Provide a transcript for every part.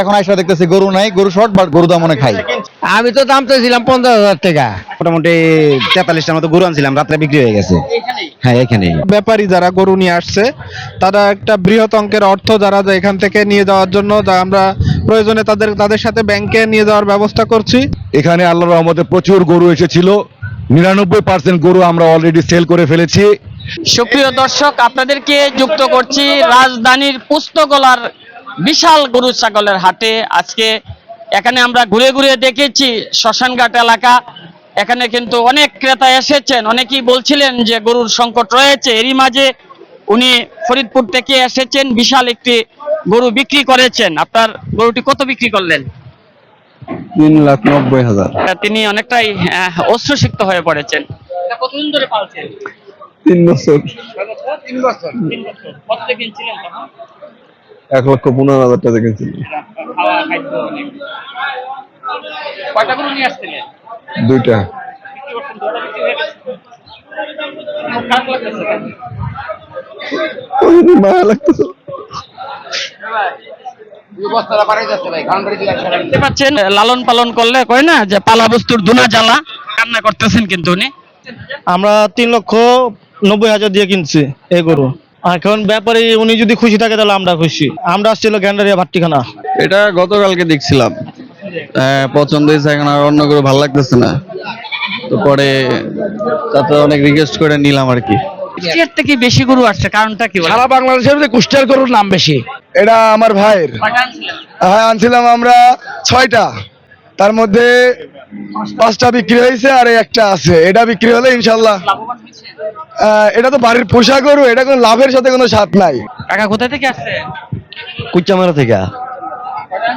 এখন আইসা দেখতেছি গরু নাই গরু শর্ট বাট গরু দাম অনেক খাই আমি তো দাম চাইছিলাম পঞ্চাশ হাজার টাকা। মোটামুটি তেতাল্লিশটার মতো গরু আনছিলাম রাত্রে বিক্রি হয়ে গেছে। হ্যাঁ এখানেই। ব্যাপারী যারা গরু নিয়ে আসছে তারা একটা বৃহৎ অঙ্কের অর্থ যারা যা এখান থেকে নিয়ে যাওয়ার জন্য যা আমরা প্রয়োজনে তাদের তাদের সাথে ব্যাংকে নিয়ে যাওয়ার ব্যবস্থা করছি। এখানে আল্লাহর রহমতে প্রচুর গরু এসেছিল। নিরানব্বই পার্সেন্ট গরু আমরা অলরেডি সেল করে ফেলেছি। সুপ্রিয় দর্শক আপনাদেরকে যুক্ত করছি রাজধানীর পুস্তকলার বিশাল গরু ছাগলের হাটে। আজকে এখানে আমরা ঘুরে ঘুরে দেখেছি শ্মশানঘাট এলাকা। এখানে কিন্তু অনেক ক্রেতা এসেছেন। অনেকেই বলছিলেন যে গরুর সংকট রয়েছে। এরই মাঝে উনি ফরিদপুর থেকে এসেছেন বিশাল একটি গরু বিক্রি করেছেন। আপনার গরুটি কত বিক্রি করলেন? তিন লাখ নব্বই হাজার। তিনি অনেকটাই অশ্রুসিক্ত হয়ে পড়েছেন। কতদিন ধরে পালছেন? তিন বছর তিন বছর। কত কিনছিলেন তখন? এক লক্ষ পনেরো হাজার টাকা কিনছিল। খাওয়া খাদ্য অনেক। কয়টা গরু নিয়ে আসছিলেন? দুইটা? মায়া লাগতেছে। পাচ্ছেন লালন পালন করলে কয় না যে পালা বস্তুর দুনা জ্বালা কান্না করতেছেন কিন্তু উনি। আমরা তিন লক্ষ নব্বই হাজার দিয়ে কিনছি এই গরু। এখন ব্যাপারে উনি যদি খুশি থাকে তাহলে আমরা খুশি। আমরা আসছিল গ্যান্ডারিয়া ভাট্টিখানা। এটা গতকালকে দেখছিলাম। আহ, পছন্দ হয়েছে এখন আর অন্য করে ভালো লাগতেছে না। তো পরে তাতে অনেক রিকোয়েস্ট করে নিলাম আর কি। এর থেকে বেশি গরু আসছে কারণটা কি সারা বাংলাদেশের মধ্যে কুষ্টিয়ার গরুর নাম বেশি। এটা আমার ভাইয়ের। হ্যাঁ আনছিলাম আমরা ছয়টা। তার মধ্যে পাঁচটা বিক্রি হয়েছে আর একটা আছে। এটা বিক্রি হলে ইনশাল্লাহ এটা তো বাড়ির পোষা গরু এটা কোনো লাভের সাথে কোনো স্বাদ নাই। কাকা কোথা থেকে আসছে? কুচামারা থেকে।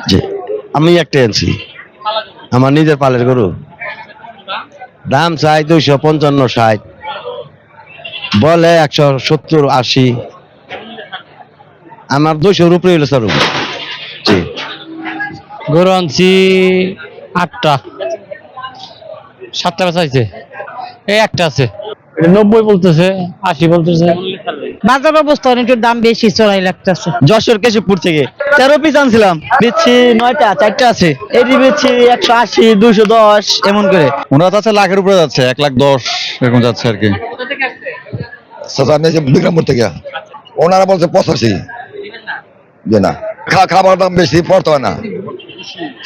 জি আমি একটা আনছি আমার নিজের পালের গরু। দাম চাই দুইশো পঞ্চান্ন ষাট। বলে একশো সত্তর আশি। আমার দুইশোর উপরে হইল স্যার জি। গরু আনছি আটটা। সাতটা বেচা হয়েছে এই একটা আছে। নব্বই বলতেছে আশি বলতেছে। বাজার অবস্থা একটু দাম বেশি চড়াই লাগতেছে। যশোর কেশবপুর থেকে তেরো পিস আনছিলাম। বেচছি নয়টা চারটা আছে। এটি বেচছি একশো আশি দুইশো দশ এমন করে। ওনারা যাচ্ছে লাখের উপরে যাচ্ছে এক লাখ দশ এরকম যাচ্ছে আর কি। কোথা থেকে বিক্রমপুর থেকে। ওনারা বলছে পঁচাশি। যে না খাবার দাম বেশি পড়তে হয় না।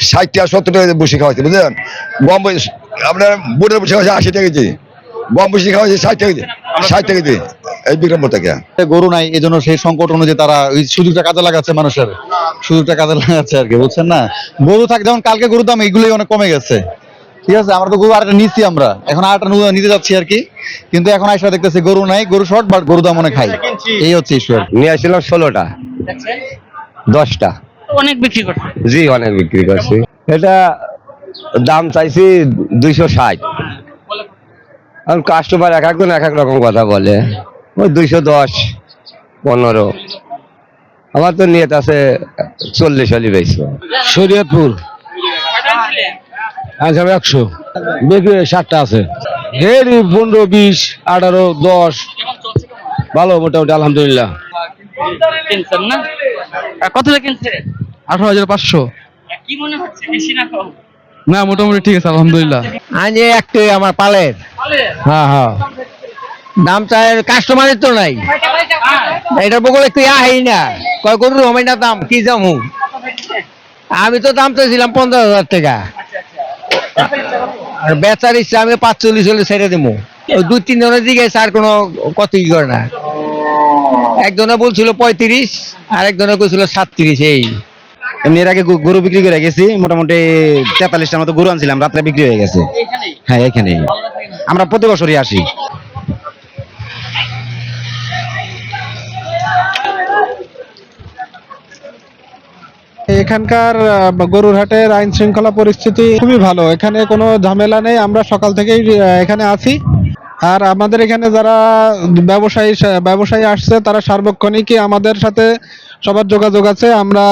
ষাট টাকা সত্তর টাকা বসে খাওয়াচ্ছে বুঝলেন? গম আপনার বুড়ের বসে খাওয়াচ্ছে আশি টাকা কেজি। গম বসে খাওয়াচ্ছে ষাট টাকা কেজি। ষাট টাকা কেজি। এই বিক্রমপুর থেকে। গরু নাই এই জন্য সেই সংকট অনুযায়ী তারা ওই সুযোগটা কাজে লাগাচ্ছে মানুষের। সুযোগটা কাজে লাগাচ্ছে আর কি বুঝছেন না? গরু থাকে যেমন কালকে গরুর দাম এগুলোই অনেক কমে গেছে। ঠিক আছে? আমরা তো গরু আরেকটা নিচ্ছি আমরা। এখন আরেকটা নু- নিতে যাচ্ছি আর কি। কিন্তু এখন আইসা দেখতেছি গরু নাই গরু শর্ট বাট গরু দাম অনেক খাই এই হচ্ছে ইস্যু আর নিয়ে আসছিলাম ষোলোটা। দশটা। অনেক বিক্রি করছে। জি অনেক বিক্রি করছি। এটা দাম চাইছি দুইশো ষাট। আর কাস্টমার এক একজন এক এক রকম কথা বলে। ওই দুইশো দশ পনেরো। আমার তো নিয়ত আছে চল্লিশ হলি বেশি শরীয়তপুর। আচ্ছা একশো। বিক্রি ষাটটা আছে। হেরি পনেরো বিশ আঠারো দশ? ভালো মোটামুটি আলহামদুলিল্লাহ। কিনছেন কত কিনছে আঠারো হাজার পাঁচশো। কি মনে হচ্ছে? বেশি না কম? না মোটামুটি ঠিক আছে আলহামদুলিল্লাহ। আজ একটাই আমার পালের। হ্যাঁ হ্যাঁ। দাম চাই কাস্টমারের তো নাই। এটার বকলে একটু আহেই না। কয় করু আমি না দাম কি যামু আমি তো দাম চাইছিলাম পঞ্চাশ হাজার টাকা। আর বেচার ইচ্ছা আমি পাঁচচল্লিশ হলে ছেড়ে দেবো ওই দুই তিন জনের দিকে স্যার কোনো কতই করে না। একজনে বলছিল পঁয়ত্রিশ আর একজনে কইছিল সাতত্রিশ এই। এমনি এর আগে গরু বিক্রি করে গেছি, মোটামুটি তেতাল্লিশটার মতো গরু আনছিলাম, রাত্রে বিক্রি হয়ে গেছে। হ্যাঁ এখানে আমরা প্রতি বছরই আসি। এখানকার গরুর হাটের আইন শৃঙ্খলা পরিস্থিতি খুবই ভালো। এখানে কোনো ঝামেলা নেই। আমরা সকাল থেকেই এখানে আছি। আর আমাদের এখানে যারা ব্যবসায়ী ব্যবসায়ী আসছে, তারা সার্বক্ষণিকই আমাদের সাথে সবার যোগাযোগ আছে। আমরা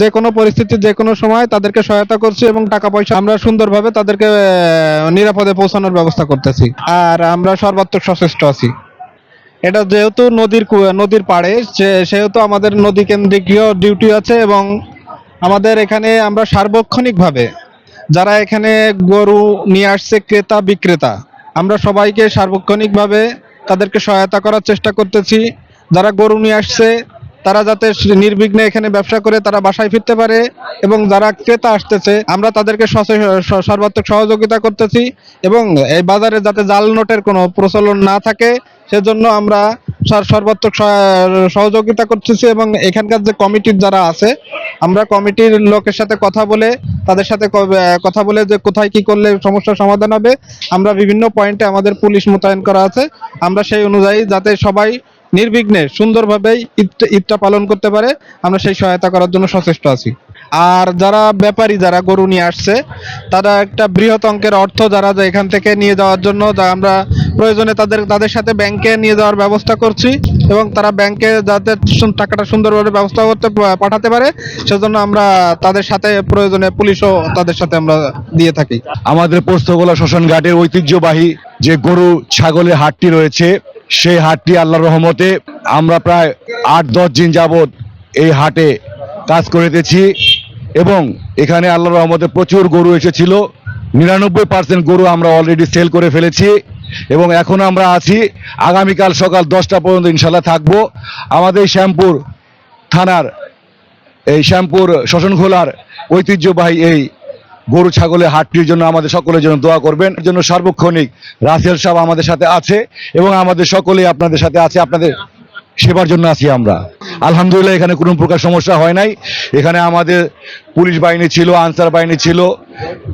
যে কোনো পরিস্থিতি, যে কোনো সময় তাদেরকে সহায়তা করছি এবং টাকা পয়সা আমরা সুন্দরভাবে তাদেরকে নিরাপদে পৌঁছানোর ব্যবস্থা করতেছি। আর আমরা সর্বাত্মক সচেষ্ট আছি। এটা যেহেতু নদীর নদীর পাড়ে সেহেতু আমাদের নদী কেন্দ্রিক ডিউটি আছে এবং আমাদের এখানে আমরা সার্বক্ষণিকভাবে যারা এখানে গরু নিয়ে আসছে ক্রেতা, বিক্রেতা আমরা সবাইকে সার্বক্ষণিকভাবে তাদেরকে সহায়তা করার চেষ্টা করতেছি। যারা গরু নিয়ে আসছে, তারা যাতে নির্বিঘ্নে এখানে ব্যবসা করে তারা বাসায় ফিরতে পারে এবং যারা ক্রেতা আসতেছে, আমরা তাদেরকে সর্বাত্মক সহযোগিতা করতেছি এবং এই বাজারে যাতে জাল নোটের কোনো প্রচলন না থাকে, সেজন্য আমরা সর্বাত্মক সহ- সহযোগিতা করতেছি এবং এখানকার যে কমিটির যারা আছে, আমরা কমিটির লোকের সাথে কথা বলে, তাদের সাথে কথা বলে যে কোথায় কি করলে সমস্যার সমাধান হবে, আমরা বিভিন্ন পয়েন্টে আমাদের পুলিশ মোতায়েন করা আছে। আমরা সেই অনুযায়ী যাতে সবাই নির্বিঘ্নে সুন্দরভাবে ঈদ- ঈদটা পালন করতে পারে, আমরা সেই সহায়তা করার জন্য সচেষ্ট আছি। আর যারা ব্যাপারী যারা গরু নিয়ে আসছে, তারা একটা বৃহৎ অঙ্কের অর্থ যারা এখান থেকে নিয়ে যাওয়ার জন্য আমরা প্রয়োজনে তাদের তাদের সাথে ব্যাংকে নিয়ে যাওয়ার ব্যবস্থা করছি এবং তারা ব্যাংকে যাতে টাকাটা সুন্দরভাবে ব্যবস্থা করতে পাঠাতে পারে, সেজন্য আমরা তাদের সাথে প্রয়োজনে পুলিশও তাদের সাথে আমরা দিয়ে থাকি। আমাদের পোস্তগোলা শ্মশান ঘাটের ঐতিহ্যবাহী যে গরু ছাগলের হাটটি রয়েছে, সেই হাটটি আল্লাহর রহমতে আমরা প্রায় আট দশ দিন যাবৎ এই হাটে কাজ করিতেছি এবং এখানে আল্লাহর রহমতে প্রচুর গরু এসেছিল। নিরানব্বই পার্সেন্ট গরু আমরা অলরেডি সেল করে ফেলেছি এবং এখন আমরা আছি। আগামীকাল সকাল দশটা পর্যন্ত ইনশাল্লাহ থাকব। আমাদের শ্যামপুর থানার এই শ্যামপুর শ্মশানখোলার ঐতিহ্যবাহী এই গরু ছাগলের হাটটির জন্য আমাদের সকলের জন্য দোয়া করবেন। জন্য সার্বক্ষণিক রাসেল সাহেব আমাদের সাথে আছে এবং আমাদের সকলেই আপনাদের সাথে আছে। আপনাদের সেবার জন্য আছি আমরা। আলহামদুলিল্লাহ এখানে কোনো প্রকার সমস্যা হয় নাই। এখানে আমাদের পুলিশ বাহিনী ছিল, আনসার বাহিনী ছিল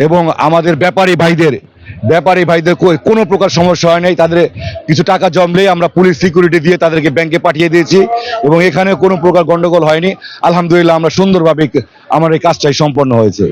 এবং আমাদের ব্যাপারী ভাইদের ব্যাপারী ভাইদের কোনো প্রকার সমস্যা হয় নাই। তাদের কিছু টাকা জমলেই আমরা পুলিশ সিকিউরিটি দিয়ে তাদেরকে ব্যাংকে পাঠিয়ে দিয়েছি এবং এখানে কোনো প্রকার গন্ডগোল হয়নি। আলহামদুলিল্লাহ আমরা সুন্দরভাবে আমার এই কাজটাই সম্পন্ন হয়েছে।